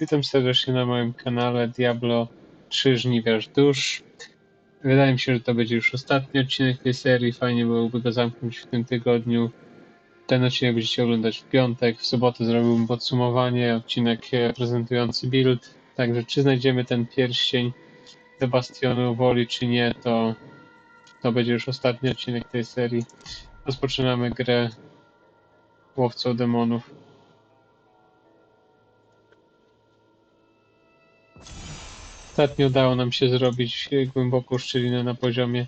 Witam serdecznie na moim kanale Diablo 3 Żniwiarz Dusz. Wydaje mi się, że to będzie już ostatni odcinek tej serii. Fajnie byłoby go zamknąć w tym tygodniu. Ten odcinek będziecie oglądać w piątek. W sobotę zrobiłbym podsumowanie, odcinek e, prezentujący build. Także czy znajdziemy ten pierścień do Bastionu Woli, czy nie, to, to będzie już ostatni odcinek tej serii. Rozpoczynamy grę Łowcą Demonów. Ostatnio udało nam się zrobić głęboką szczelinę na poziomie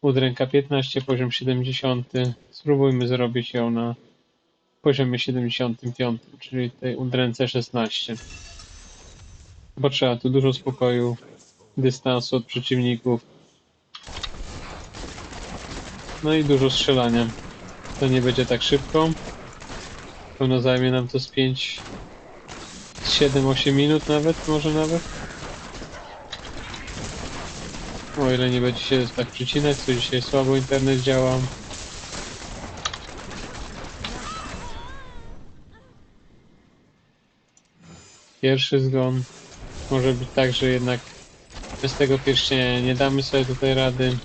udręka 15, poziom 70. Spróbujmy zrobić ją na poziomie 75, czyli tej udręce 16. Bo trzeba tu dużo spokoju, dystansu od przeciwników. No i dużo strzelania. To nie będzie tak szybko. Pewno zajmie nam to z 5, 7-8 minut nawet, może nawet. O ile nie będzie się tak przycinać, to dzisiaj słabo internet działa. Pierwszy zgon. Może być tak, że jednak bez tego pierścienia nie damy sobie tutaj rady.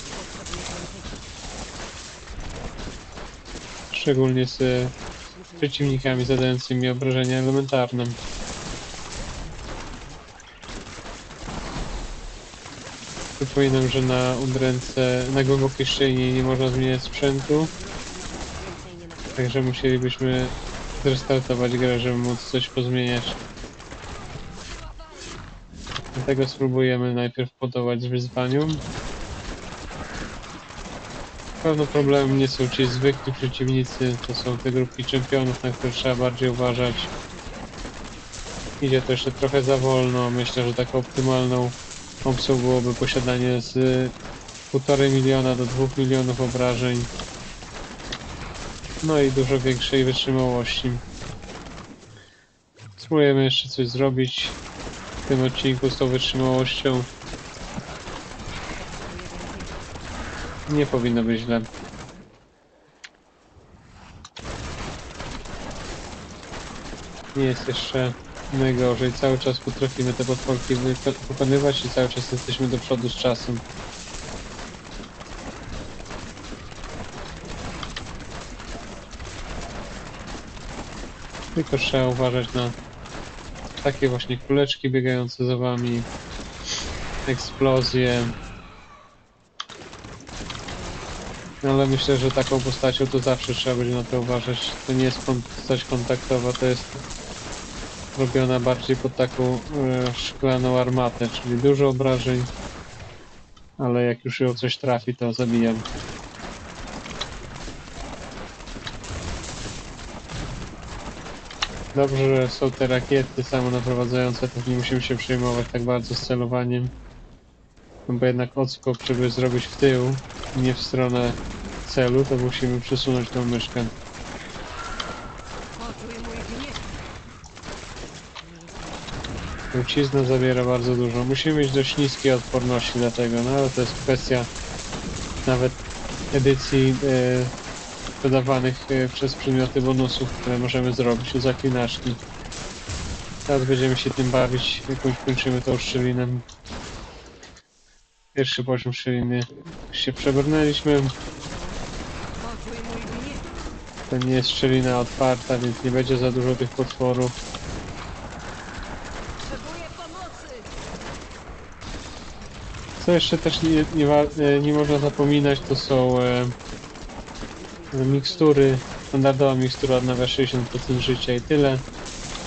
Szczególnie z przeciwnikami zadającymi obrażenia elementarne. Przypominam, że na udręce, na głębokiej szczelinie nie można zmieniać sprzętu, także musielibyśmy zrestartować grę, żeby móc coś pozmieniać. Dlatego spróbujemy najpierw podołać wyzwaniu. Pewno problemem nie są ci zwykli przeciwnicy, to są te grupki czempionów, na które trzeba bardziej uważać. Idzie to jeszcze trochę za wolno, myślę, że taką optymalną opcją byłoby posiadanie z 1,5 miliona do 2 milionów obrażeń. No i dużo większej wytrzymałości. Spróbujemy jeszcze coś zrobić w tym odcinku z tą wytrzymałością. Nie powinno być źle. Nie jest jeszcze najgorzej. Cały czas potrafimy te potworki pokonywać i cały czas jesteśmy do przodu z czasem. Tylko trzeba uważać na takie właśnie kuleczki biegające za wami, eksplozje. Ale myślę, że taką postacią to zawsze trzeba będzie na to uważać. To nie jest postać kontaktowa, to jest robiona bardziej pod taką e, szklaną armatę, czyli dużo obrażeń, ale jak już ją coś trafi, to zabijam. Dobrze, że są te rakiety samonaprowadzające, to nie musimy się przejmować tak bardzo z celowaniem. No bo jednak odskok, żeby zrobić w tył, nie w stronę celu, to musimy przesunąć tą myszkę. Trucizna zabiera bardzo dużo. Musimy mieć dość niskie odporności do tego, no ale to jest kwestia nawet edycji e, e, przez przedmioty bonusów, które możemy zrobić u zaklinaczki. Teraz będziemy się tym bawić, jak już kończymy tą szczelinę. Pierwszy poziom szczeliny się przebrnęliśmy. To nie jest szczelina otwarta, więc nie będzie za dużo tych potworów. Co jeszcze też nie, nie, e, nie można zapominać, to są e, mikstury. Standardowa mikstura odnawia 60% życia i tyle,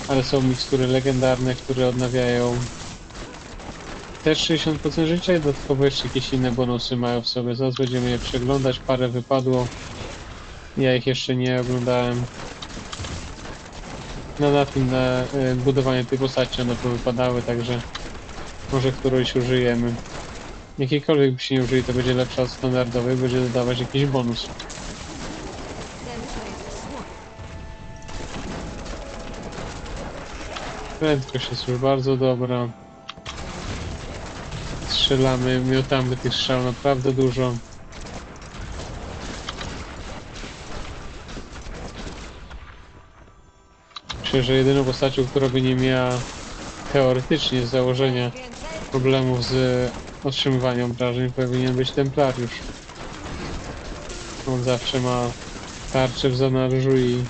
ale są mikstury legendarne, które odnawiają też 60% życia i dodatkowo jeszcze jakieś inne bonusy mają w sobie. Zaraz będziemy je przeglądać, parę wypadło. Ja ich jeszcze nie oglądałem. No na tym, na e, budowanie tej postaci one wypadały, także może którąś użyjemy. Jakiejkolwiek by się nie użyli, to będzie lepsza od standardowej, będzie dodawać jakiś bonus. Prędkość jest już bardzo dobra. Strzelamy, miotamy tych strzał naprawdę dużo. Myślę, że jedyną postacią, która by nie miała teoretycznie z założenia problemów z otrzymywaniem obrażeń powinien być templariusz. On zawsze ma tarczę w zanarżu i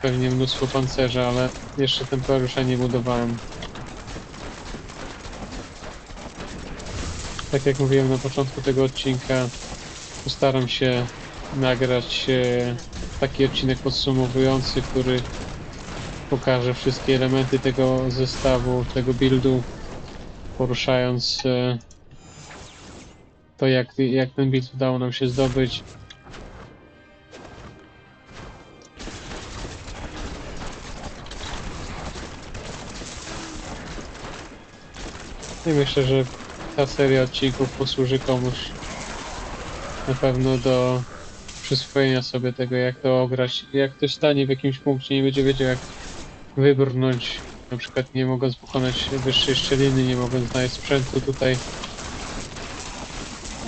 pewnie mnóstwo pancerza, ale jeszcze templariusza nie budowałem. Tak jak mówiłem na początku tego odcinka, postaram się nagrać e, taki odcinek podsumowujący, który pokaże wszystkie elementy tego zestawu, tego buildu, poruszając e, to, jak, jak ten build udało nam się zdobyć. I myślę, że ta seria odcinków posłuży komuś na pewno do przyswojenia sobie tego, jak to ograć. Jak ktoś stanie w jakimś punkcie, nie będzie wiedział, jak wybrnąć, na przykład nie mogąc pokonać wyższej szczeliny, nie mogąc znaleźć sprzętu tutaj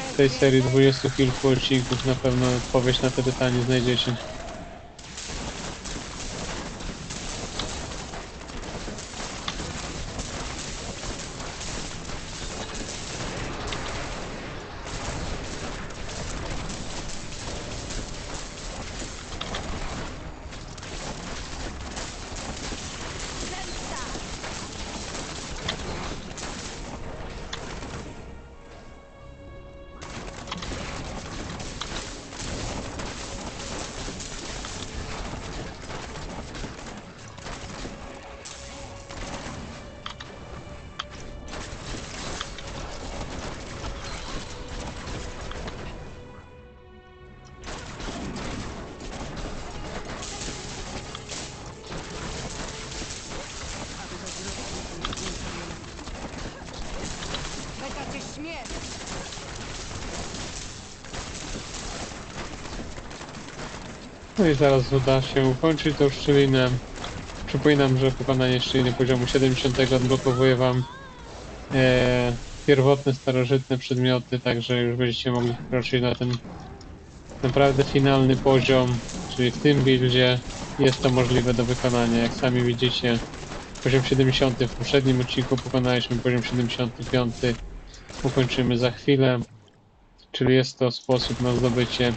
w tej serii 20 kilku odcinków na pewno odpowiedź na te pytanie znajdziecie. No i zaraz uda się ukończyć tą szczelinę. Przypominam, że pokonanie szczeliny poziomu 70 odblokowuje Wam e, pierwotne, starożytne przedmioty, także już będziecie mogli wkroczyć na ten naprawdę finalny poziom, czyli w tym buildzie jest to możliwe do wykonania. Jak sami widzicie, poziom 70 w poprzednim odcinku pokonaliśmy poziom 75, ukończymy za chwilę, czyli jest to sposób na zdobycie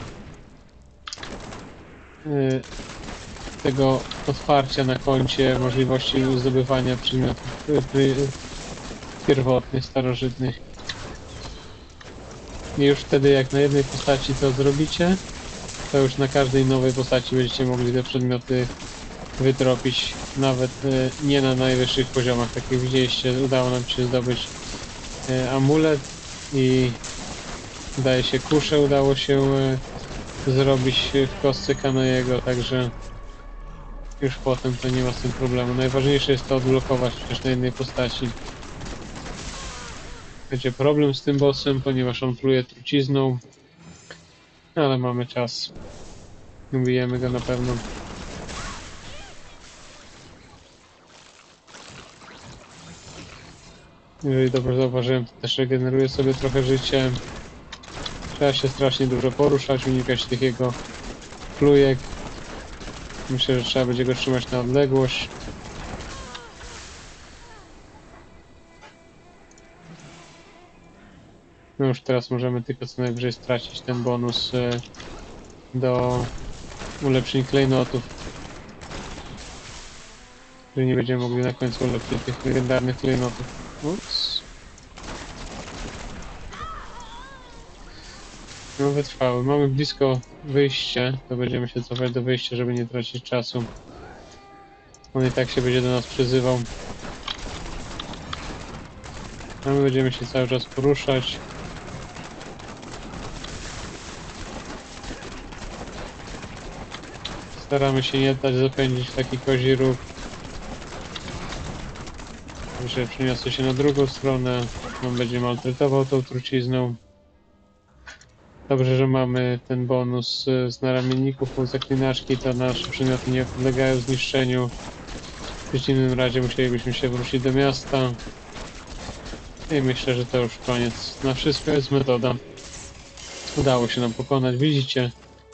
tego otwarcia na koncie, możliwości zdobywania przedmiotów y, y, pierwotnych, starożytnych. I już wtedy jak na jednej postaci to zrobicie, to już na każdej nowej postaci będziecie mogli te przedmioty wytropić, nawet y, nie na najwyższych poziomach. Tak jak widzieliście, udało nam się zdobyć y, amulet i wydaje się kuszę udało się y, zrobić w kostce Kanojego, także już potem to nie ma z tym problemu. Najważniejsze jest to odblokować przecież na jednej postaci. Będzie problem z tym bossem, ponieważ on pluje trucizną, ale mamy czas. Ubijemy go na pewno. Jeżeli dobrze zauważyłem, to też regeneruje sobie trochę życie. Trzeba się strasznie dużo poruszać, unikać tych jego plujek. Myślę, że trzeba będzie go trzymać na odległość. No już teraz możemy tylko co najwyżej stracić ten bonus e, do ulepszeń klejnotów. Że nie będziemy mogli na końcu ulepszyć tych legendarnych klejnotów. Ups. No wytrwały. Mamy blisko wyjście, to będziemy się cofać do wyjścia, żeby nie tracić czasu. On i tak się będzie do nas przyzywał. A my będziemy się cały czas poruszać. Staramy się nie dać zapędzić taki kozi róg. Że przeniosę się na drugą stronę. On będzie maltretował tą trucizną. Dobrze, że mamy ten bonus y, z naramienników u zaklinaczki, to nasze przedmioty nie podlegają zniszczeniu. W przeciwnym razie musielibyśmy się wrócić do miasta. I myślę, że to już koniec. Na wszystko jest metoda. Udało się nam pokonać. Widzicie,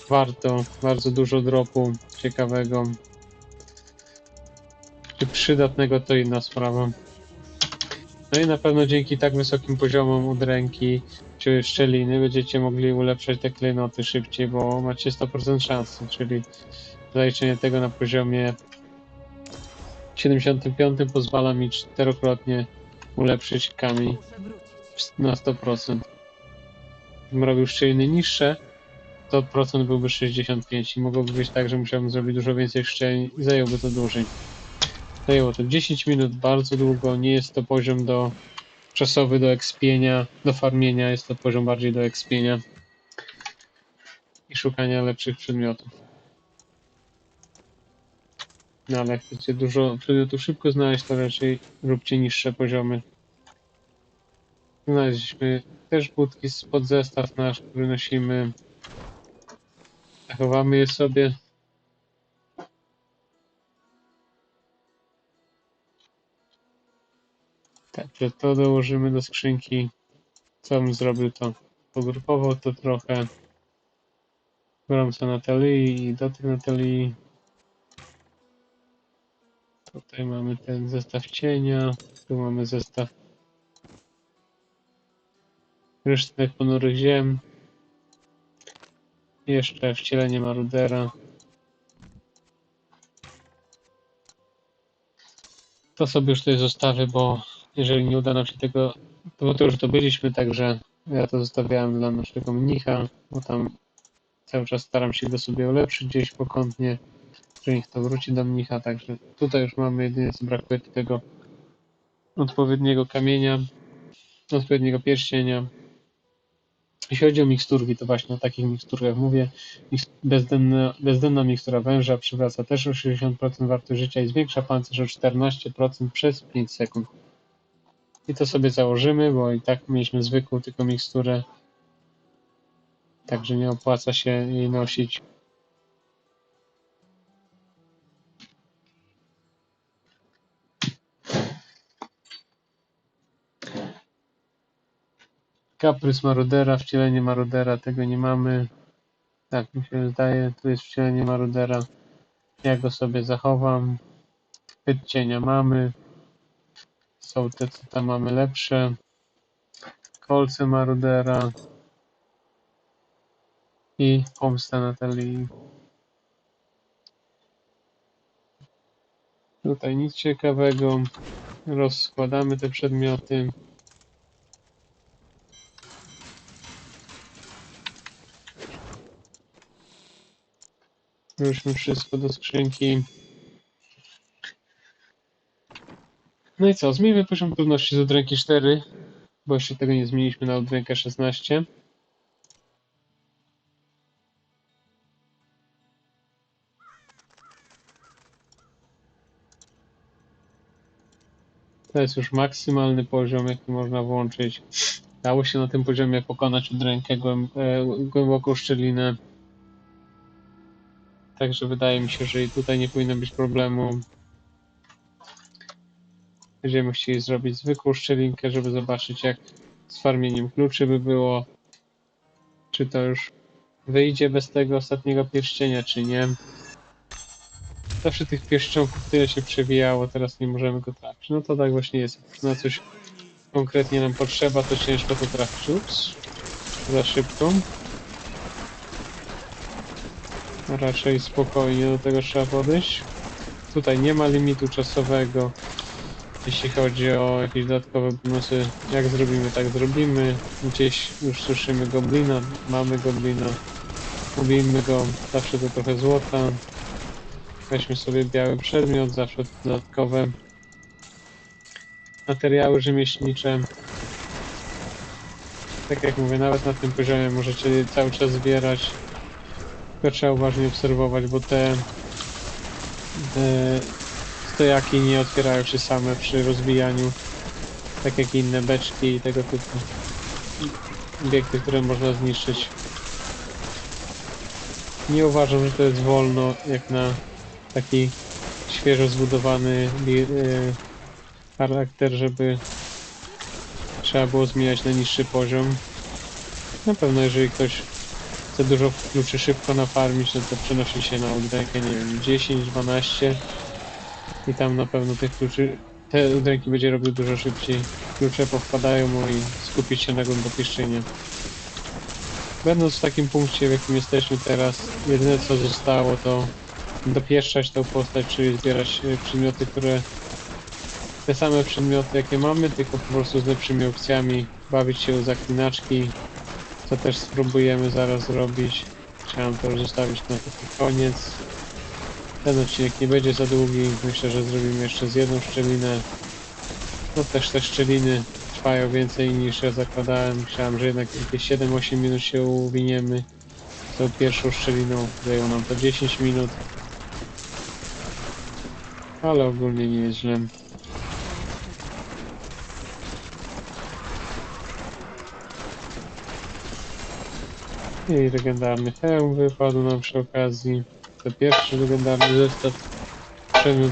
warto. Bardzo dużo dropu ciekawego. Czy przydatnego to inna sprawa. No i na pewno dzięki tak wysokim poziomom udręki czy szczeliny będziecie mogli ulepszać te klejnoty szybciej, bo macie 100% szansy, czyli zaliczenie tego na poziomie 75 pozwala mi czterokrotnie ulepszyć kamień na 100%. Gdybym robił szczeliny niższe, to procent byłby 65 i mogłoby być tak, że musiałbym zrobić dużo więcej szczelin i zajęłoby to dłużej. Zajęło to 10 minut, bardzo długo, nie jest to poziom do czasowy do ekspienia, do farmienia, jest to poziom bardziej do ekspienia i szukania lepszych przedmiotów. No ale jak chcecie dużo przedmiotów szybko znaleźć, to raczej róbcie niższe poziomy. Znaleźliśmy też budki spod zestaw nasz, który nosimy. Zachowamy je sobie. Także to dołożymy do skrzynki. Co bym zrobił to? Pogrupował to trochę. Gorąco Natalii i dotyk Natalii. Tutaj mamy ten zestaw cienia. Tu mamy zestaw resztek ponurych ziem. Jeszcze wcielenie marudera. To sobie już tutaj zostawię, bo jeżeli nie uda nam się tego, to, to już to byliśmy, także ja to zostawiałem dla naszego mnicha, bo tam cały czas staram się go sobie ulepszyć gdzieś pokątnie, że niech to wróci do mnicha, także tutaj już mamy jedynie co brakuje tego odpowiedniego kamienia, odpowiedniego pierścienia. Jeśli chodzi o miksturki, to właśnie o takich miksturkach mówię. Bezdenna, bezdenna mikstura węża przywraca też o 60% wartość życia i zwiększa pancerz o 14% przez 5 sekund. I to sobie założymy, bo i tak mieliśmy zwykłą tylko miksturę. Także nie opłaca się jej nosić. Kaprys Marudera, wcielenie Marudera, tego nie mamy. Tak mi się zdaje, tu jest wcielenie Marudera. Ja go sobie zachowam. Chwyt cienia mamy. Są te, co tam mamy lepsze. Kolce Marudera. I pomsta Natalii. Tutaj nic ciekawego. Rozkładamy te przedmioty. Wróćmy wszystko do skrzynki. No i co? Zmieńmy poziom trudności z odręki 4, bo jeszcze tego nie zmieniliśmy na odrękę 16. To jest już maksymalny poziom, jaki można włączyć. Dało się na tym poziomie pokonać odrękę głęb e, głęboką szczelinę. Także wydaje mi się, że i tutaj nie powinno być problemu. Będziemy chcieli zrobić zwykłą szczelinkę, żeby zobaczyć jak z farmieniem kluczy by było. Czy to już wyjdzie bez tego ostatniego pierścienia, czy nie. Zawsze tych pierścionków tyle się przewijało, teraz nie możemy go trafić. No to tak właśnie jest. Na coś konkretnie nam potrzeba, to ciężko to trafić. Ups. Za szybko. Raczej spokojnie do tego trzeba podejść. Tutaj nie ma limitu czasowego. Jeśli chodzi o jakieś dodatkowe bonusy, jak zrobimy, tak zrobimy. Gdzieś już słyszymy goblina, mamy goblina. Ubijmy go, zawsze to trochę złota. Weźmy sobie biały przedmiot, zawsze dodatkowe materiały rzemieślnicze. Tak jak mówię, nawet na tym poziomie możecie cały czas zbierać. Tylko trzeba uważnie obserwować, bo te, te stojaki nie otwierają się same przy rozbijaniu, tak jak inne beczki i tego typu obiekty, które można zniszczyć. Nie uważam, że to jest wolno, jak na taki świeżo zbudowany e, charakter, żeby trzeba było zmieniać na niższy poziom. Na pewno jeżeli ktoś chce dużo kluczy szybko nafarmić, no to przenosi się na odrękę, nie wiem, 10, 12. I tam na pewno tych kluczy, te udręki będzie robił dużo szybciej. Klucze powpadają mu i skupić się na głębokiszczynie. Będąc w takim punkcie, w jakim jesteśmy teraz, jedyne co zostało to dopieszczać tą postać, czyli zbierać e, przedmioty, które te same przedmioty jakie mamy, tylko po prostu z lepszymi opcjami, bawić się u zaklinaczki, co też spróbujemy zaraz zrobić. Chciałem to zostawić na taki koniec. Ten odcinek nie będzie za długi, myślę, że zrobimy jeszcze z jedną szczelinę. No też te szczeliny trwają więcej niż ja zakładałem. Myślałem, że jednak jakieś 7-8 minut się uwiniemy. Tą pierwszą szczeliną zajęło nam to 10 minut. Ale ogólnie nie jest źle. I legendarny hełm wypadł nam przy okazji. To pierwszy legendarny zestaw przedmiot.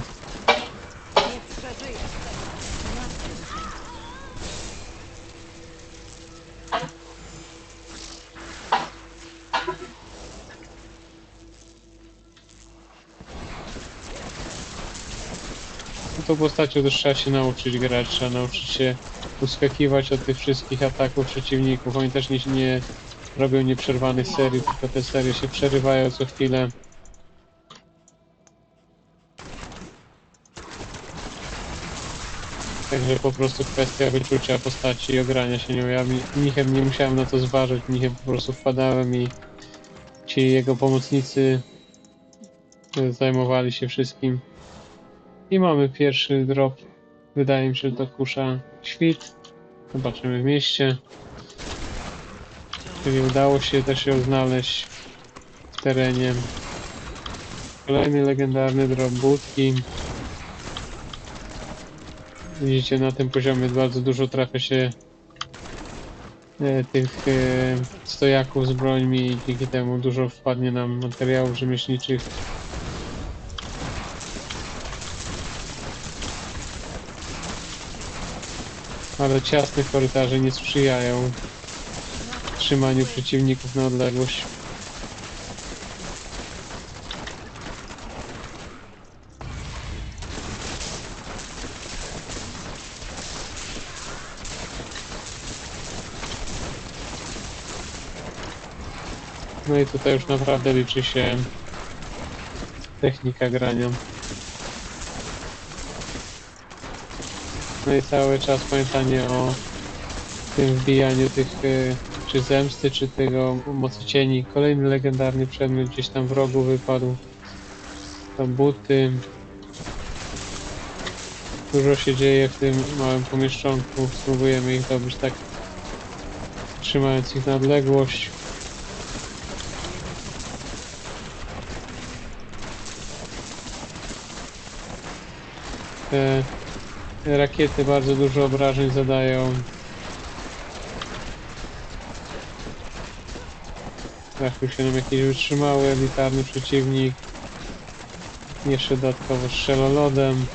No tą postacią też trzeba się nauczyć grać, trzeba nauczyć się uskakiwać od tych wszystkich ataków przeciwników. Oni też nie, nie robią nieprzerwanych serii, tylko te serie się przerywają co chwilę. Także po prostu kwestia wyczucia postaci i ogrania się nią. Ja mnichem nie musiałem na to zważyć, mnichem po prostu wpadałem i ci jego pomocnicy e, zajmowali się wszystkim. I mamy pierwszy drop. Wydaje mi się, że to kusza świt. Zobaczymy w mieście. Czyli udało się też ją znaleźć w terenie. Kolejny legendarny drop budki. Widzicie, na tym poziomie bardzo dużo trafia się e, tych e, stojaków z brońmi i dzięki temu dużo wpadnie nam materiałów rzemieślniczych. Ale ciasne korytarze nie sprzyjają trzymaniu przeciwników na odległość. No i tutaj już naprawdę liczy się technika grania. No i cały czas pamiętanie o tym wbijaniu tych, e, czy zemsty, czy tego mocy cieni. Kolejny legendarny przedmiot gdzieś tam w rogu wypadł. To buty. Dużo się dzieje w tym małym pomieszczonku. Spróbujemy ich dobyć tak, trzymając ich na odległość. Te rakiety bardzo dużo obrażeń zadają. Trafił się nam jakiś wytrzymały, elitarny przeciwnik. Jeszcze dodatkowo strzela lodem.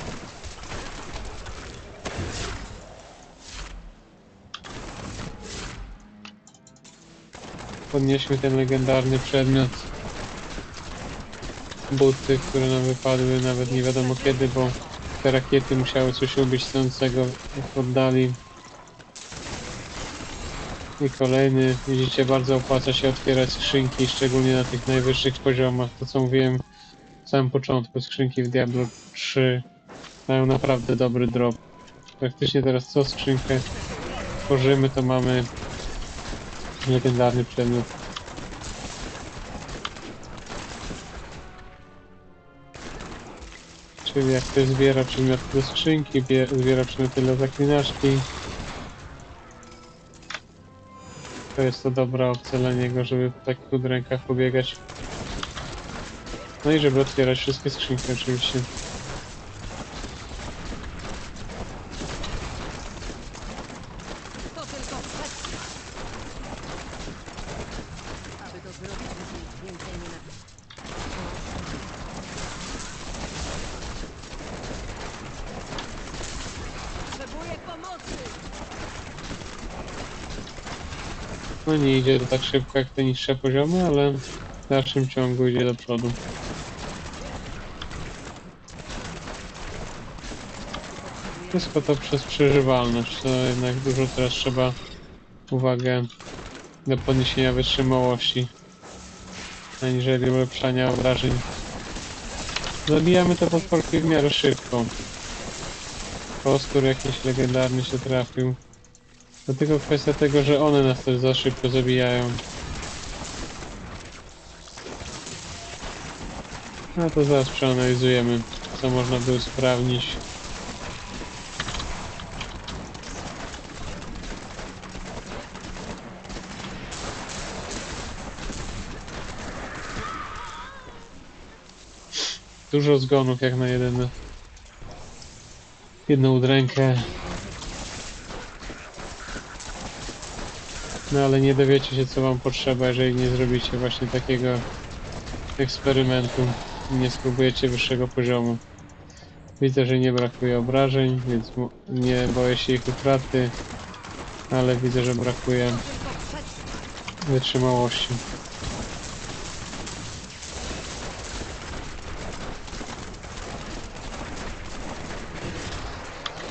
Podnieśmy ten legendarny przedmiot. Buty, które nam wypadły nawet nie wiadomo kiedy, bo te rakiety musiały coś ubić stojącego w oddali. I kolejny, widzicie, bardzo opłaca się otwierać skrzynki, szczególnie na tych najwyższych poziomach. To co mówiłem w samym początku, skrzynki w Diablo 3 mają naprawdę dobry drop. Praktycznie teraz co skrzynkę tworzymy, to mamy legendarny przedmiot. Czyli jak ktoś zbiera przedmioty do skrzynki, bie- zbiera przedmioty dla zaklinaczki, to jest to dobra opcja dla niego, żeby w takich rękach pobiegać. No i żeby otwierać wszystkie skrzynki oczywiście. To tylko kwestia. Aby to zrobić, musi mieć więcej nienawiści. Potrzebuję pomocy! Nie idzie to tak szybko jak te niższe poziomy, ale w dalszym ciągu idzie do przodu. Wszystko to przez przeżywalność. To jednak dużo teraz trzeba uwagę do podniesienia wytrzymałości, aniżeli ulepszania obrażeń. Zabijamy te potworki w miarę szybko. Kostur jakiś legendarny się trafił. Tylko kwestia tego, że one nas też za szybko zabijają. No to zaraz przeanalizujemy, co można by usprawnić. Dużo zgonów jak na jeden, jedną udrękę. No ale nie dowiecie się co wam potrzeba, jeżeli nie zrobicie właśnie takiego eksperymentu. Nie spróbujecie wyższego poziomu. Widzę, że nie brakuje obrażeń, więc nie boję się ich utraty, ale widzę, że brakuje wytrzymałości.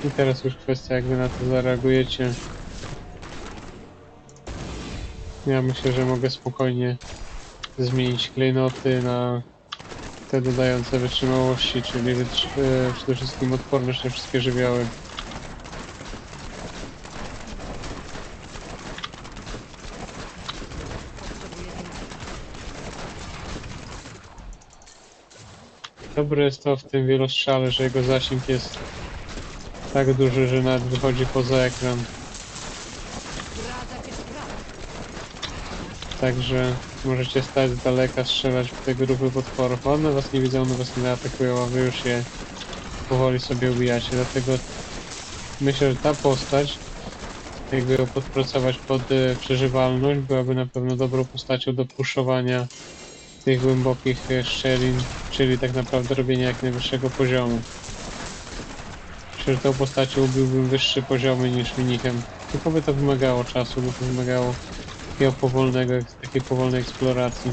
I teraz już kwestia, jak wy na to zareagujecie. Ja myślę, że mogę spokojnie zmienić klejnoty na te dodające wytrzymałości, czyli wytrzy- e, przede wszystkim odporność na wszystkie żywioły. Dobre jest to w tym wielostrzale, że jego zasięg jest tak duży, że nawet wychodzi poza ekran. Także możecie stać z daleka, strzelać w te grupy potworów. One was nie widzą, one was nie atakują, a wy już je powoli sobie ubijacie. Dlatego myślę, że ta postać, jakby ją podpracować pod e, przeżywalność, byłaby na pewno dobrą postacią do puszowania tych głębokich e, szczelin, czyli tak naprawdę robienia jak najwyższego poziomu. Myślę, że tą postacią ubiłbym wyższe poziomy niż minikiem. Tylko by to wymagało czasu, by to wymagało takiego powolnego, takiej powolnej eksploracji.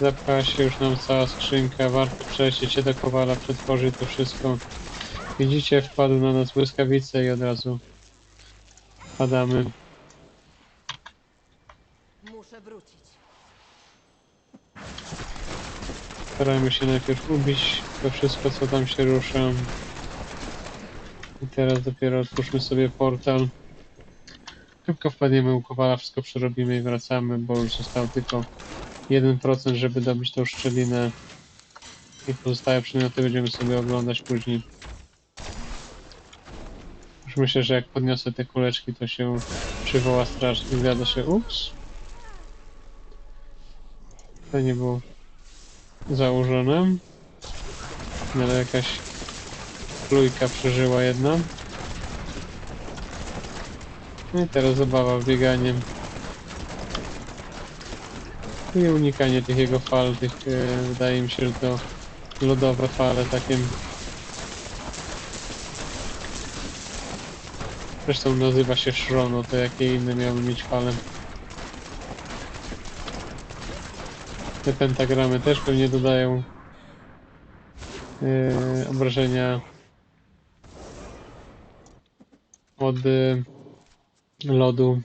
Zapchała się już nam cała skrzynka, warto przejść się do kowala, przetworzyć to wszystko. Widzicie, wpadł na nas błyskawice i od razu padamy. Muszę wrócić. Starajmy się najpierw ubić to wszystko, co tam się rusza. I teraz dopiero otwórzmy sobie portal. Szybko wpadniemy u kowala, wszystko przerobimy i wracamy, bo już został tylko 1%, żeby dobić tą szczelinę. I pozostałe przedmioty będziemy sobie oglądać później. Już myślę, że jak podniosę te kuleczki, to się przywoła straż i zgada się. Ups. To nie było założone. Ale jakaś plujka przeżyła jedna. No i teraz zabawa w bieganiem. I unikanie tych jego fal, tych e, wydaje mi się, że to lodowe fale takie. Zresztą nazywa się Szrono, to jakie inne miały mieć fale. Te pentagramy też pewnie dodają yy, obrażenia od yy, lodu.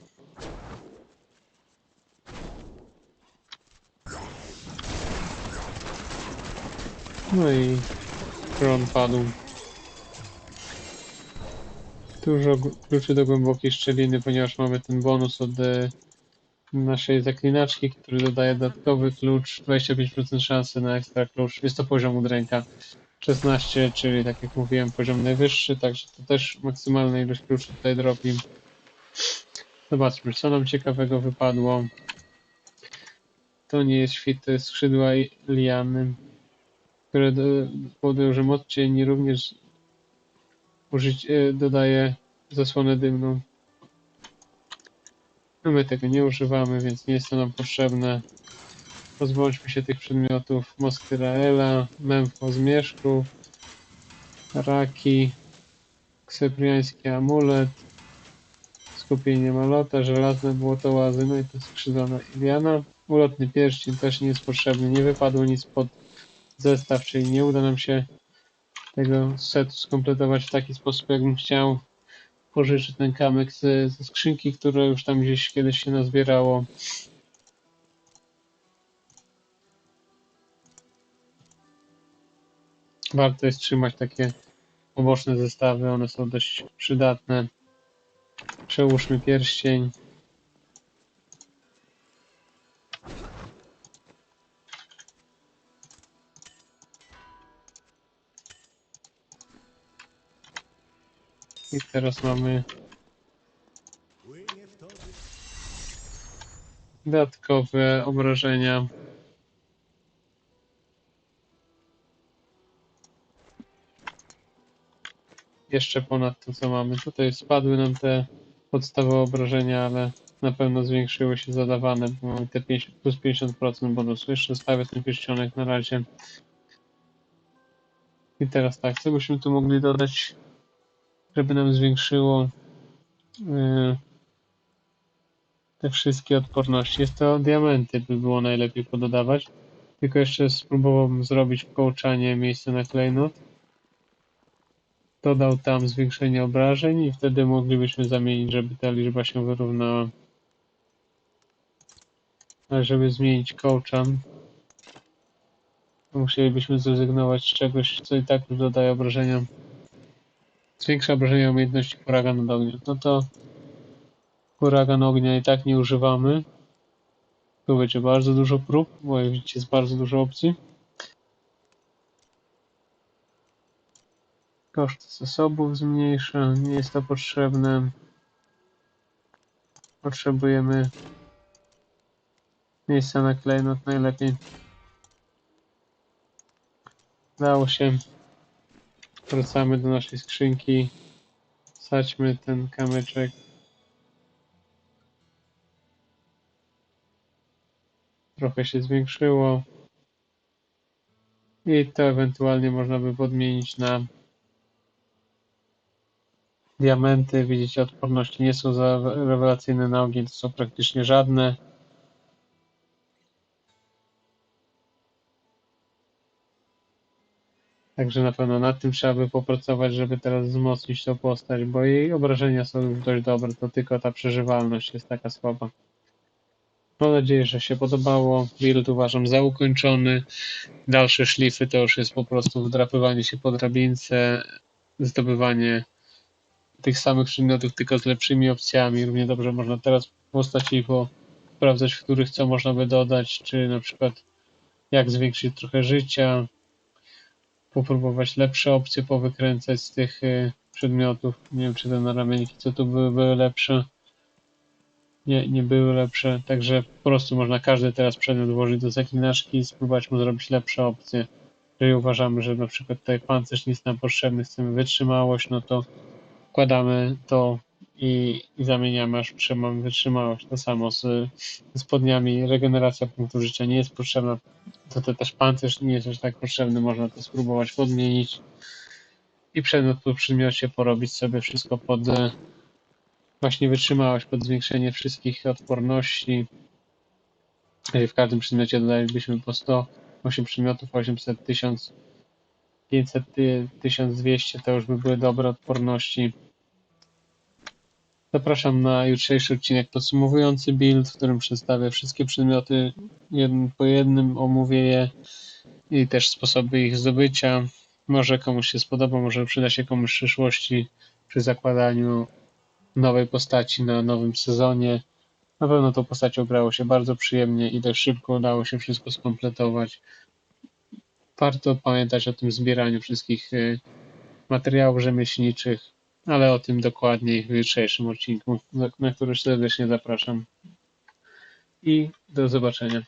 No i Kron padł. Dużo kluczy do głębokiej szczeliny, ponieważ mamy ten bonus od e, naszej zaklinaczki, który dodaje dodatkowy klucz, 25% szansy na ekstra klucz. Jest to poziom udręka 16, czyli tak jak mówiłem, poziom najwyższy, także to też maksymalna ilość kluczy tutaj dropi. Zobaczmy, co nam ciekawego wypadło. To nie jest świt, to jest skrzydła liany, które powodują, że moc również użyć, e, dodaje zasłonę dymną. My tego nie używamy, więc nie jest to nam potrzebne. Pozbądźmy się tych przedmiotów. Moskwy Raela, Memfo Zmierzchów, Raki, Ksepriański amulet, skupienie malota, żelazne błotołazy, no i to skrzydlana Iliana. Ulotny pierścień też nie jest potrzebny, nie wypadło nic pod zestaw, czyli nie uda nam się tego setu skompletować w taki sposób, jakbym chciał. Pożyczy ten kamyk ze, ze skrzynki, które już tam gdzieś kiedyś się nazbierało. Warto jest trzymać takie poboczne zestawy, one są dość przydatne. Przełóżmy pierścień. I teraz mamy dodatkowe obrażenia. Jeszcze ponad to, co mamy. Tutaj spadły nam te podstawowe obrażenia, ale na pewno zwiększyły się zadawane, bo mamy te 50, plus 50% bonusu. Jeszcze stawię ten pierścionek na razie. I teraz tak, co byśmy tu mogli dodać, żeby nam zwiększyło yy, te wszystkie odporności. Jest to diamenty, by było najlepiej pododawać. Tylko jeszcze spróbowałbym zrobić wkołczanie miejsca na klejnot. Dodał tam zwiększenie obrażeń i wtedy moglibyśmy zamienić, żeby ta liczba się wyrównała. Ale żeby zmienić kołczan, musielibyśmy zrezygnować z czegoś, co i tak już dodaje obrażenia. Zwiększa obrażenia umiejętności huragan od ognia. No to huragan ognia i tak nie używamy. Tu będzie bardzo dużo prób, bo jak widzicie jest bardzo dużo opcji. Koszt zasobów zmniejsza, nie jest to potrzebne. Potrzebujemy miejsca na klejnot najlepiej. Dało się. Wracamy do naszej skrzynki. Wsadźmy ten kamyczek. Trochę się zwiększyło. I to ewentualnie można by podmienić na diamenty. Widzicie, odporności nie są za rewelacyjne na ogień, to są praktycznie żadne. Także na pewno nad tym trzeba by popracować, żeby teraz wzmocnić tą postać, bo jej obrażenia są już dość dobre, to tylko ta przeżywalność jest taka słaba. Mam nadzieję, że się podobało. Build uważam za ukończony. Dalsze szlify to już jest po prostu wdrapywanie się po drabince, zdobywanie tych samych przedmiotów, tylko z lepszymi opcjami. Równie dobrze można teraz w postaci po sprawdzać, w których co można by dodać, czy na przykład jak zwiększyć trochę życia, popróbować lepsze opcje powykręcać z tych y, przedmiotów. Nie wiem, czy te naramienniki, co tu były, były lepsze. Nie, nie były lepsze, także po prostu można każdy teraz przedmiot włożyć do zaklinaczki i spróbować mu zrobić lepsze opcje. Jeżeli uważamy, że na przykład tutaj pancerz jest nam potrzebny, chcemy wytrzymałość, no to wkładamy to i, i zamieniamy, aż trzymamy wytrzymałość. To samo z, z spodniami. Regeneracja punktów życia nie jest potrzebna. To, to też pancerz nie jest aż tak potrzebny. Można to spróbować podmienić i przedmiot po przedmiocie porobić sobie wszystko pod e, właśnie wytrzymałość, pod zwiększenie wszystkich odporności. Jeżeli w każdym przedmiocie dodalibyśmy po 100, 8 przedmiotów, 800, 1000, 500, ty- 1200 to już by były dobre odporności. Zapraszam na jutrzejszy odcinek podsumowujący build, w którym przedstawię wszystkie przedmioty jeden po jednym, omówię je i też sposoby ich zdobycia. Może komuś się spodoba, może przyda się komuś w przyszłości przy zakładaniu nowej postaci na nowym sezonie. Na pewno tą postacią grało się bardzo przyjemnie i dość szybko udało się wszystko skompletować. Warto pamiętać o tym zbieraniu wszystkich y, materiałów rzemieślniczych, ale o tym dokładniej w jutrzejszym odcinku, na, który serdecznie zapraszam. I do zobaczenia.